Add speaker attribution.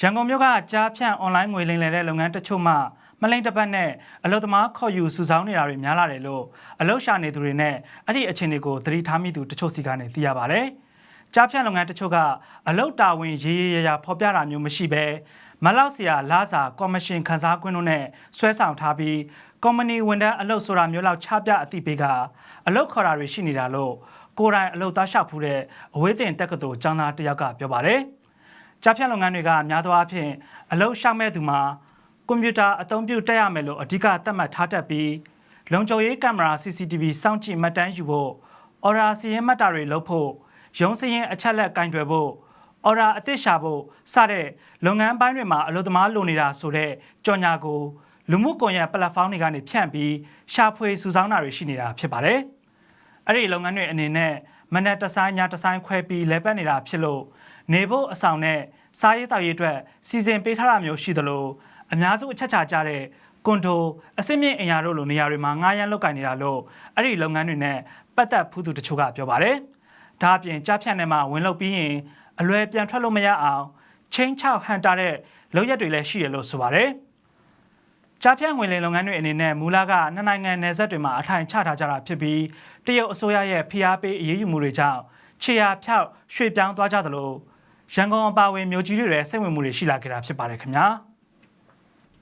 Speaker 1: ရန်ကုန်မြို့ကကြားဖြန့်အွန်လိုင်းငွေလိမ်လည်တဲ့လုပ်ငန်းတချို့မှမလိမ်တစ်ပတ်နဲ့အလုပ်သမားခေါ်ယူစုဆောင်းနေတာတွေများလာတယ်လို့အလုပ်ရှာနေသူတွေနဲ့အဲ့ဒီအခြေအနေကိုသတိထားမိသူတချို့စီကနေသိရပါဗျ။ကြားဖြန့်လုပ်ငန်းတချို့ကအလုပ်တာဝန်ရေးရေးရရဖော်ပြတာမျိုးမရှိဘဲမလောက်စရာလာစာကော်မရှင်ခန်းစားခွင့်တို့နဲ့ဆွဲဆောင်ထားပြီးကုမ္ပဏီဝန်ထမ်းအလုပ်ဆိုတာမျိုးလောက်ချပြအသိပေးကအလုပ်ခေါ်တာတွေရှိနေတာလို့ကိုယ်တိုင်အလုပ်သားရှောက်ဖူးတဲ့အဝေးတင်တက္ကသိုလ်ကျောင်းသားတစ်ယောက်ကပြောပါတယ်။ ကြားဖြတ်လုပ်ငန်းတွေကများသောအားဖြင့်အလုပ်ရှောက်မဲ့သူမှာကွန်ပျူတာအသုံးပြုတက်ရမယ်လို့အဓိကသတ်မှတ်ထားတတ်ပြီးလုံခြုံရေးကင်မရာ CCTV စောင့်ကြည့်မှတ်တမ်းယူဖို့အော်ရာစီရင်မှတ်တာတွေလုပ်ဖို့ရုံးစရင်အချက်လက်ကင်တွယ်ဖို့အော်ရာအသစ်ရှာဖို့စတဲ့လုပ်ငန်းပိုင်းတွေမှာအလုပ်သမားလိုနေတာဆိုတဲ့ကြော်ညာကိုလူမှုကွန်ရက်ပလက်ဖောင်းတွေကနေဖြန့်ပြီးရှာဖွေစုဆောင်းတာတွေရှိနေတာဖြစ်ပါတယ်။အဲ့ဒီလုပ်ငန်းတွေအနေနဲ့မနက်တစ်ဆိုင်ညတစ်ဆိုင်ခွဲပြီးလဲပတ်နေတာဖြစ်လို့ နေဖို့အဆောင်နဲ့စားရေးတောက်ရေးအတွက်စီစဉ်ပေးထားတာမျိုးရှိသလိုအများစုအချက်ချာကြတဲ့ကွန်ဒိုအစစ်မြင့်အင်ယာတို့လိုနေရာတွေမှာငားရမ်းလုတ်ကင်နေတာလို့အဲ့ဒီလုပ်ငန်းတွေနဲ့ပတ်သက်ဖူးသူတချို့ကပြောပါတယ်။ဒါအပြင်ကြားဖြတ်နယ်မှာဝင်လုတ်ပြီးရင်အလွယ်ပြန်ထွက်လို့မရအောင်ချင်းချောက်ဟန်တာတဲ့လုပ်ရက်တွေလည်းရှိတယ်လို့ဆိုပါတယ်။ကြားဖြတ်ငွေလိမ်လုပ်ငန်းတွေအနေနဲ့မူလကနှစ်နိုင်ငံနယ်စပ်တွေမှာအထိုင်ချထားကြတာဖြစ်ပြီးတရုတ်အစိုးရရဲ့ဖိအားပေးအရေးယူမှုတွေကြောင့်ခြေရာဖြောက်ရွှေ့ပြောင်းသွားကြသလို ရန်ကုန်အပါအဝင်မြို့ကြီးတွေရဲ့စိတ်ဝင်မှုတွေရှိလာခဲ့တာဖြစ်ပါတယ်ခင်ဗျာ။